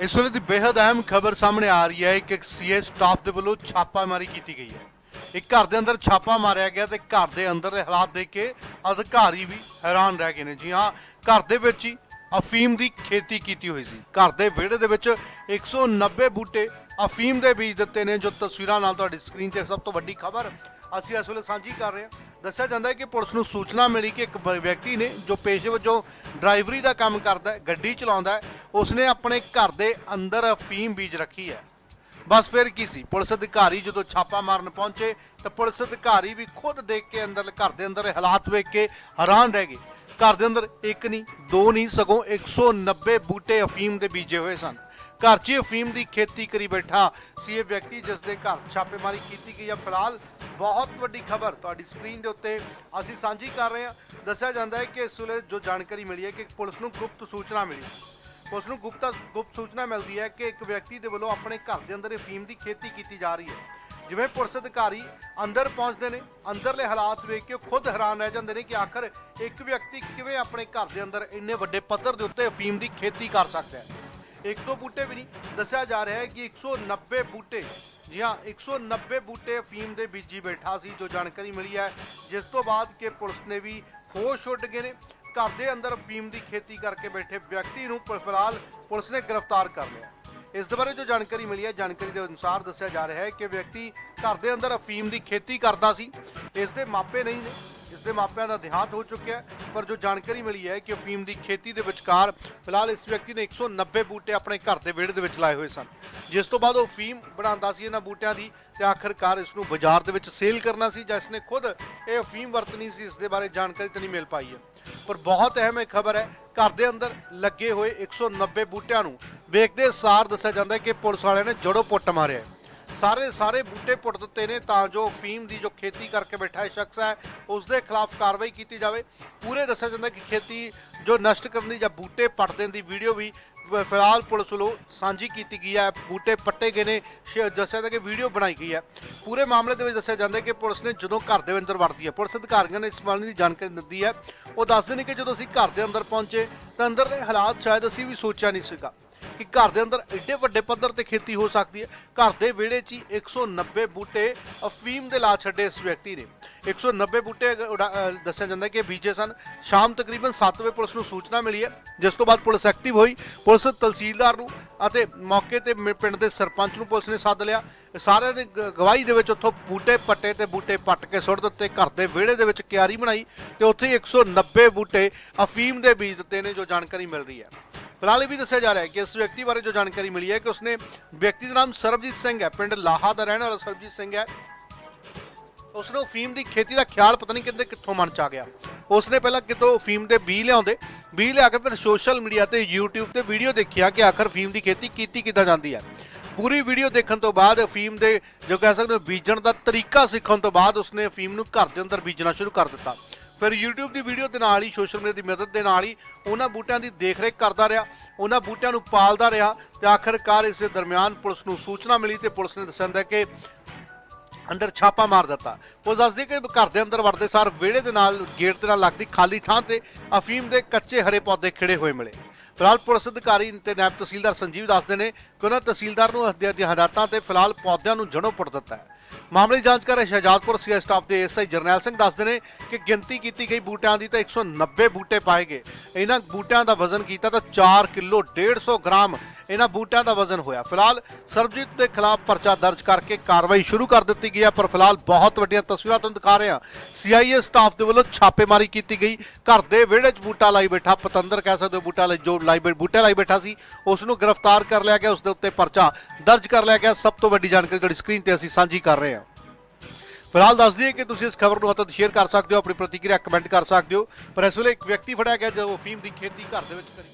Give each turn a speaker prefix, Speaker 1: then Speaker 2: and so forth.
Speaker 1: ਇਸ ਵੇਲੇ ਦੀ ਬੇहद ਅਹਿਮ ਖਬਰ ਸਾਹਮਣੇ ਆ ਰਹੀ ਹੈ ਕਿ ਸੀਏ ਸਟਾਫ ਦੇ ਵੱਲੋਂ ਛਾਪਾਮਾਰੀ ਕੀਤੀ ਗਈ ਹੈ। ਇੱਕ ਘਰ ਦੇ ਅੰਦਰ ਛਾਪਾ ਮਾਰਿਆ ਗਿਆ ਤੇ ਘਰ ਦੇ ਅੰਦਰ ਦੇ ਹਾਲਾਤ ਦੇਖ ਕੇ ਅਧਿਕਾਰੀ ਵੀ ਹੈਰਾਨ ਰਹਿ ਗਏ ਨੇ। ਜੀ ਹਾਂ, ਘਰ ਦੇ ਵਿੱਚ ਹੀ ਅਫੀਮ ਦੀ ਖੇਤੀ ਕੀਤੀ ਹੋਈ ਸੀ। ਘਰ ਦੇ ਵਿਹੜੇ ਦੇ ਵਿੱਚ 190 ਬੂਟੇ ਅਫੀਮ ਦੇ ਬੀਜ ਦਿੱਤੇ ਨੇ, ਜੋ ਤਸਵੀਰਾਂ ਨਾਲ ਤੁਹਾਡੀ ਸਕਰੀਨ ਤੇ ਸਭ ਤੋਂ ਵੱਡੀ ਖਬਰ ਅਸੀਂ ਇਸ ਵੇਲੇ ਸਾਂਝੀ ਕਰ ਰਹੇ ਹਾਂ। ਦੱਸਿਆ ਜਾਂਦਾ ਹੈ ਕਿ ਪੁਲਿਸ ਨੂੰ ਸੂਚਨਾ ਮਿਲੀ ਕਿ ਇੱਕ ਵਿਅਕਤੀ ਨੇ ਜੋ ਪੇਸ਼ੇ ਵਜੋਂ ਡਰਾਈਵਰੀ ਦਾ ਕੰਮ ਕਰਦਾ ਹੈ, ਗੱਡੀ ਚਲਾਉਂਦਾ ਹੈ, ਉਸਨੇ ਆਪਣੇ ਘਰ ਦੇ ਅੰਦਰ ਅਫੀਮ ਬੀਜ ਰੱਖੀ ਹੈ। ਬਸ ਫਿਰ ਕੀ ਸੀ? ਪੁਲਿਸ ਅਧਿਕਾਰੀ ਜਦੋਂ ਛਾਪਾ ਮਾਰਨ ਪਹੁੰਚੇ ਤਾਂ ਪੁਲਿਸ ਅਧਿਕਾਰੀ ਵੀ ਖੁਦ ਦੇਖ ਕੇ ਅੰਦਰ, ਘਰ ਦੇ ਅੰਦਰ ਹਾਲਾਤ ਵੇਖ ਕੇ ਹੈਰਾਨ ਰਹਿ ਗਏ। ਘਰ ਦੇ ਅੰਦਰ ਇੱਕ ਨਹੀਂ, ਦੋ ਨਹੀਂ, ਸਗੋਂ 190 ਬੂਟੇ ਅਫੀਮ ਦੇ ਬੀਜੇ ਹੋਏ ਸਨ। ਘਰ 'ਚ ਹੀ ਅਫੀਮ ਦੀ ਖੇਤੀ ਕਰੀ ਬੈਠਾ ਸੀ ਇਹ ਵਿਅਕਤੀ ਜਿਸ ਦੇ ਘਰ ਛਾਪੇਮਾਰੀ ਕੀਤੀ ਗਈ ਹੈ। ਫਿਲਹਾਲ ਬਹੁਤ ਵੱਡੀ ਖਬਰ ਤੁਹਾਡੀ ਸਕਰੀਨ ਦੇ ਉੱਤੇ ਅਸੀਂ ਸਾਂਝੀ ਕਰ ਰਹੇ ਹਾਂ। ਦੱਸਿਆ ਜਾਂਦਾ ਹੈ ਕਿ ਇਸ ਵੇਲੇ ਜੋ ਜਾਣਕਾਰੀ ਮਿਲੀ ਹੈ ਕਿ ਪੁਲਿਸ ਨੂੰ ਗੁਪਤ ਸੂਚਨਾ ਮਿਲੀ। ਸੀ ਉਸ ਨੂੰ ਗੁਪਤ ਗੁਪਤ ਸੂਚਨਾ ਮਿਲਦੀ ਹੈ ਕਿ ਇੱਕ ਵਿਅਕਤੀ ਦੇ ਵੱਲੋਂ ਆਪਣੇ ਘਰ ਦੇ ਅੰਦਰ ਅਫੀਮ ਦੀ ਖੇਤੀ ਕੀਤੀ ਜਾ ਰਹੀ ਹੈ। ਜਿਵੇਂ ਪੁਲਿਸ ਅਧਿਕਾਰੀ ਅੰਦਰ ਪਹੁੰਚਦੇ ਨੇ, ਅੰਦਰਲੇ ਹਾਲਾਤ ਵੇਖ ਕੇ ਉਹ ਖੁਦ ਹੈਰਾਨ ਰਹਿ ਜਾਂਦੇ ਨੇ ਕਿ ਆਖਰ ਇੱਕ ਵਿਅਕਤੀ ਕਿਵੇਂ ਆਪਣੇ ਘਰ ਦੇ ਅੰਦਰ ਇੰਨੇ ਵੱਡੇ ਪੱਧਰ ਦੇ ਉੱਤੇ ਅਫੀਮ ਦੀ ਖੇਤੀ ਕਰ ਸਕਦਾ ਹੈ। ਇੱਕ ਦੋ ਬੂਟੇ ਵੀ ਨਹੀਂ, ਦੱਸਿਆ ਜਾ ਰਿਹਾ ਹੈ ਕਿ 190 ਬੂਟੇ, ਜੀ ਹਾਂ 190 ਬੂਟੇ ਅਫੀਮ ਦੇ ਬੀਜੀ ਬੈਠਾ ਸੀ, ਜੋ ਜਾਣਕਾਰੀ ਮਿਲੀ ਹੈ। ਜਿਸ ਤੋਂ ਬਾਅਦ ਕਿ ਪੁਲਿਸ ਨੇ ਵੀ ਹੋਸ਼ ਉੱਡ ਗਏ ਨੇ, ਘਰ ਦੇ ਅੰਦਰ ਅਫੀਮ ਦੀ ਖੇਤੀ ਕਰਕੇ ਬੈਠੇ ਵਿਅਕਤੀ ਨੂੰ ਫਿਲਹਾਲ ਪੁਲਿਸ ਨੇ ਗ੍ਰਿਫਤਾਰ ਕਰ ਲਿਆ ਇਸ ਦੇ ਬਾਰੇ ਜੋ ਜਾਣਕਾਰੀ ਮਿਲੀ ਹੈ, ਜਾਣਕਾਰੀ ਦੇ ਅਨੁਸਾਰ ਦੱਸਿਆ ਜਾ ਰਿਹਾ ਹੈ ਕਿ ਵਿਅਕਤੀ ਘਰ ਦੇ ਅੰਦਰ ਅਫੀਮ ਦੀ ਖੇਤੀ ਕਰਦਾ ਸੀ, ਇਸ ਦੇ ਮਾਪੇ ਨਹੀਂ ਨੇ। ਇਸ ਦੇ ਮਾਪਿਆਂ ਦਾ ਦੇਹਾਂਤ ਹੋ ਚੁੱਕਿਆ ਹੈ, ਪਰ ਜੋ ਜਾਣਕਾਰੀ ਮਿਲੀ ਹੈ ਕਿ ਅਫੀਮ ਦੀ ਖੇਤੀ ਦੇ ਵਿਚਕਾਰ ਫਿਲਹਾਲ ਇਸ ਵਿਅਕਤੀ ਨੇ 190 ਬੂਟੇ ਆਪਣੇ ਘਰ ਦੇ ਵਿਹੜੇ ਦੇ ਵਿੱਚ ਲਾਏ ਹੋਏ ਸਨ। ਜਿਸ ਤੋਂ ਬਾਅਦ ਉਹ ਅਫੀਮ ਬਣਾਉਂਦਾ ਸੀ, ਇਹਨਾਂ ਬੂਟਿਆਂ ਦੀ ਤੇ ਆਖਰਕਾਰ ਇਸ ਨੂੰ ਬਾਜ਼ਾਰ ਦੇ ਵਿੱਚ ਸੇਲ ਕਰਨਾ ਸੀ ਜਾਂ ਇਸ ਨੇ ਖੁਦ ਇਹ ਅਫੀਮ ਵਰਤਣੀ ਸੀ, ਇਸ ਦੇ ਬਾਰੇ ਜਾਣਕਾਰੀ ਤਾਂ ਨਹੀਂ ਮਿਲ ਪਾਈ ਹੈ। ਪਰ ਬਹੁਤ ਅਹਿਮ ਇਹ ਖਬਰ ਹੈ, ਘਰ ਦੇ ਅੰਦਰ ਲੱਗੇ ਹੋਏ 190 ਬੂਟਿਆਂ ਨੂੰ ਵੇਖਦੇ ਸਾਰ ਦੱਸਿਆ ਜਾਂਦਾ ਹੈ ਕਿ ਪੁਲਿਸ ਵਾਲਿਆਂ ਨੇ ਜੜੋਂ ਪੁੱਟ ਮਾਰਿਆ ਸਾਰੇ ਸਾਰੇ ਬੂਟੇ ਪੁੱਟ ਦਿੱਤੇ ਨੇ ਤਾਂ ਜੋ ਫੀਮ ਦੀ ਜੋ ਖੇਤੀ ਕਰਕੇ ਬੈਠਾ ਇਹ ਸ਼ਖਸ ਹੈ ਉਸ ਦੇ ਖਿਲਾਫ ਕਾਰਵਾਈ ਕੀਤੀ ਜਾਵੇ। ਪੂਰੇ ਦੱਸਿਆ ਜਾਂਦਾ ਕਿ ਖੇਤੀ ਜੋ ਨਸ਼ਟ ਕਰਨ ਦੀ ਜਾਂ ਬੂਟੇ ਪੱਟ ਦੇਣ ਦੀ ਵੀਡੀਓ ਵੀ ਫਿਲਹਾਲ ਪੁਲਿਸ ਵੱਲੋਂ ਸਾਂਝੀ ਕੀਤੀ ਗਈ ਹੈ। ਬੂਟੇ ਪੱਟੇ ਗਏ ਨੇ, ਸ਼- ਦੱਸਿਆ ਜਾਂਦਾ ਕਿ ਵੀਡੀਓ ਬਣਾਈ ਗਈ ਹੈ। ਪੂਰੇ ਮਾਮਲੇ ਦੇ ਵਿੱਚ ਦੱਸਿਆ ਜਾਂਦਾ ਹੈ ਕਿ ਪੁਲਿਸ ਨੇ ਜਦੋਂ ਘਰ ਦੇ ਅੰਦਰ ਵੜਦੀ ਹੈ, ਪੁਲਿਸ ਅਧਿਕਾਰੀਆਂ ਨੇ ਇਸ ਮਾਮਲੇ ਦੀ ਜਾਣਕਾਰੀ ਦਿੱਤੀ ਹੈ। ਉਹ ਦੱਸਦੇ ਨੇ ਕਿ ਜਦੋਂ ਅਸੀਂ ਘਰ ਦੇ ਅੰਦਰ ਪਹੁੰਚੇ, ਤਾਂ ਅੰਦਰਲੇ ਹਾਲਾਤ ਸ਼ਾਇਦ ਅਸੀਂ ਵੀ ਸੋਚਿਆ ਨਹੀਂ ਸੀਗਾ। ਕਿ ਘਰ ਦੇ ਅੰਦਰ ਐਡੇ ਵੱਡੇ ਪੱਧਰ ਤੇ ਖੇਤੀ ਹੋ ਸਕਦੀ ਹੈ। ਘਰ ਦੇ ਵਿਹੜੇ 'ਚ ਹੀ 190 ਬੂਟੇ ਅਫੀਮ ਦੇ ਲਾ ਛੱਡੇ ਇਸ ਵਿਅਕਤੀ ਨੇ। 190 ਬੂਟੇ ਉਡਾ- ਦੱਸਿਆ ਜਾਂਦਾ ਕਿ ਬੀਜੇ ਸਨ। ਸ਼ਾਮ ਤਕਰੀਬਨ 7 ਵਜੇ ਪੁਲਿਸ ਨੂੰ ਸੂਚਨਾ ਮਿਲੀ ਹੈ, ਜਿਸ ਤੋਂ ਬਾਅਦ ਪੁਲਿਸ ਐਕਟਿਵ ਹੋਈ। ਪੁਲਿਸ ਤਹਿਸੀਲਦਾਰ ਨੂੰ ਅਤੇ ਮੌਕੇ ਤੇ ਮ- ਪਿੰਡ ਦੇ ਸਰਪੰਚ ਨੂੰ ਪੁਲਿਸ ਨੇ ਸੱਦ ਲਿਆ। ਸਾਰਿਆਂ ਦੀ ਗਵਾਹੀ ਦੇ ਵਿੱਚ ਉੱਥੋਂ ਬੂਟੇ ਪੱਟੇ ਤੇ ਬੂਟੇ ਪੱਟ ਕੇ ਸੁੱਟ ਦਿੱਤੇ। ਘਰ ਦੇ ਵਿਹੜੇ ਦੇ ਵਿੱਚ ਕਿਆਰੀ ਬਣਾਈ ਤੇ ਉੱਥੇ ਹੀ 190 ਬੂਟੇ ਅਫੀਮ ਦੇ ਬੀਜ ਦਿੱਤੇ ਨੇ, ਜੋ ਜਾਣਕਾਰੀ ਮਿਲ ਰਹੀ ਹੈ। ਫਿਲਹਾਲ ਇਹ ਵੀ ਦੱਸਿਆ ਜਾ ਰਿਹਾ ਹੈ ਕਿ ਇਸ ਵਿਅਕਤੀ ਬਾਰੇ ਜੋ ਜਾਣਕਾਰੀ ਮਿਲੀ ਹੈ ਕਿ ਉਸਨੇ ਵਿਅਕਤੀ ਦਾ ਨਾਮ ਸਰਬਜੀਤ ਸਿੰਘ ਹੈ, ਪਿੰਡ ਲਾਹਾ ਦਾ ਰਹਿਣ ਵਾਲਾ ਸਰਬਜੀਤ ਸਿੰਘ ਹੈ। ਉਸਨੂੰ ਫੀਮ ਦੀ ਖੇਤੀ ਦਾ ਖਿਆਲ ਪਤਾ ਨਹੀਂ ਕਿੰਦੇ ਕਿੱਥੋਂ ਮਨ ਚ ਆ ਗਿਆ। ਉਸਨੇ ਪਹਿਲਾਂ ਕਿਤੋਂ ਫੀਮ ਦੇ ਬੀ ਲਿਆਉਂਦੇ ਬੀ ਲਿਆ ਕੇ ਫਿਰ ਸੋਸ਼ਲ ਮੀਡੀਆ ਤੇ YouTube ਤੇ ਵੀਡੀਓ ਦੇਖਿਆ ਕਿ ਆਖਰ ਫੀਮ ਦੀ ਖੇਤੀ ਕੀਤੀ ਕਿੱਦਾਂ ਜਾਂਦੀ ਹੈ। ਪੂਰੀ ਵੀਡੀਓ ਦੇਖਣ ਤੋਂ ਬਾਅਦ ਅਫੀਮ ਦੇ ਜੋ ਕਹਿ ਸਕਦੇ ਹੋ ਬੀਜਣ ਦਾ ਤਰੀਕਾ ਸਿੱਖਣ ਤੋਂ ਬਾਅਦ ਉਸਨੇ ਅਫੀਮ ਨੂੰ ਘਰ ਦੇ ਅੰਦਰ ਬੀਜਣਾ ਸ਼ੁਰੂ ਕਰ ਦਿੱਤਾ। ਫਿਰ YouTube ਦੀ ਵੀਡੀਓ ਦੇ ਨਾਲ ਹੀ ਸੋਸ਼ਲ ਮੀਡੀਆ ਦੀ ਮਦਦ ਦੇ ਨਾਲ ਹੀ ਉਹਨਾਂ ਬੂਟਿਆਂ ਦੀ ਦੇਖਰੇਖ ਕਰਦਾ ਰਿਹਾ, ਉਹਨਾਂ ਬੂਟਿਆਂ ਨੂੰ ਪਾਲਦਾ ਰਿਹਾ ਤੇ ਆਖਰਕਾਰ ਇਸ ਦੇ ਦਰਮਿਆਨ ਪੁਲਿਸ ਨੂੰ ਸੂਚਨਾ ਮਿਲੀ ਤੇ ਪੁਲਿਸ ਨੇ ਦੱਸਿਆ ਹੁੰਦਾ ਕਿ ਅੰਦਰ ਛਾਪਾ ਮਾਰ ਦਿੱਤਾ। ਉਹ ਦੱਸਦੀ ਕਿ ਘਰ ਦੇ ਅੰਦਰ ਵੜਦੇ ਸਾਰ ਵਿਹੜੇ ਦੇ ਨਾਲ, ਗੇਟ ਦੇ ਨਾਲ ਲੱਗਦੀ ਖਾਲੀ ਥਾਂ ਤੇ ਅਫੀਮ ਦੇ ਕੱਚੇ ਹਰੇ ਪੌਦੇ ਖਿੜੇ ਹੋਏ ਮਿਲੇ। ਫਿਲਹਾਲ ਪੁਲਿਸ ਅਧਿਕਾਰੀ ਤੇ ਨਾਇਬ ਤਹਿਸੀਲਦਾਰ ਸੰਜੀਵ ਦੱਸਦੇ ਨੇ ਕਿ ਉਹਨਾਂ ਤਹਿਸੀਲਦਾਰ ਨੂੰ ਹਦਾਇਤਾਂ ਤੇ ਫਿਲਹਾਲ ਪੌਦਿਆਂ ਨੂੰ ਜੜੋਂ ਪੁੱਟ ਦਿੱਤਾ ਹੈ। ਮਾਮਲੇ ਦੀ ਜਾਂਚ ਕਰ ਰਹੇ ਸ਼ਹਜਾਦਪੁਰ ਸੀਆਈ ਸਟਾਫ ਦੇ ਐਸਆਈ ਜਰਨੈਲ ਸਿੰਘ ਦੱਸਦੇ ਨੇ ਕਿ ਗਿਣਤੀ ਕੀਤੀ ਗਈ ਬੂਟਿਆਂ ਦੀ ਤਾਂ 190 ਬੂਟੇ ਪਾਏ ਗਏ। ਇਹਨਾਂ ਬੂਟਿਆਂ ਦਾ ਵਜ਼ਨ ਕੀਤਾ ਤਾਂ 4 ਕਿਲੋ 150 ਗ੍ਰਾਮ ਇਹਨਾਂ ਬੂਟਿਆਂ ਦਾ ਵਜ਼ਨ ਹੋਇਆ। ਫਿਲਹਾਲ ਸਰਬਜੀਤ ਦੇ ਖਿਲਾਫ ਪਰਚਾ ਦਰਜ ਕਰਕੇ ਕਾਰਵਾਈ ਸ਼ੁਰੂ ਕਰ ਦਿੱਤੀ ਗਈ ਹੈ, ਪਰ ਫਿਲਹਾਲ ਬਹੁਤ ਵੱਡੀਆਂ ਤਸਵੀਰਾਂ ਤੁਹਾਨੂੰ ਦਿਖਾ ਰਹੇ ਹਾਂ। ਸੀਆਈਏ ਸਟਾਫ ਦੇ ਵੱਲੋਂ ਛਾਪੇਮਾਰੀ ਕੀਤੀ ਗਈ। ਘਰ ਦੇ ਵਿਹੜੇ 'ਚ ਬੂਟਾ ਲਾਈ ਬੈਠਾ, ਪਤੰਦਰ ਕਹਿ ਸਕਦੇ ਹੋ ਬੂਟਾ ਲਾਈ ਜੋ ਲਾਈ ਬੈ- ਬੂਟੇ ਲਾਈ ਬੈਠਾ ਸੀ, ਉਸ ਨੂੰ ਗ੍ਰਿਫਤਾਰ ਕਰ ਲਿਆ ਗਿਆ, ਉਸ ਦੇ ਉੱਤੇ ਪਰਚਾ ਦਰਜ ਕਰ ਲਿਆ ਗਿਆ। ਸਭ ਤੋਂ ਵੱਡੀ ਜਾਣਕਾਰੀ ਤੁਹਾਡੀ ਸਕਰੀਨ ਤੇ ਅਸੀਂ ਸਾਂਝੀ ਕਰ ਰਹੇ ਹਾਂ। ਫਿਲਹਾਲ ਦੱਸ ਦਈਏ ਕਿ ਤੁਸੀਂ ਇਸ ਖਬਰ ਨੂੰ ਹੱਥੋਂ ਸ਼ੇਅਰ ਕਰ ਸਕਦੇ ਹੋ, ਆਪਣੀ ਪ੍ਰਤੀਕਿਰਿਆ ਕਮੈਂਟ ਕਰ ਸਕਦੇ ਹੋ, ਪਰ ਇਸ ਵੇਲੇ ਇੱਕ ਵਿਅਕਤੀ ਫੜਿਆ ਗਿਆ, ਜੋ ਅਫੀਮ ਦੀ ਖੇਤੀ ਘਰ ਦੇ ਵਿੱਚ ਕਰੀ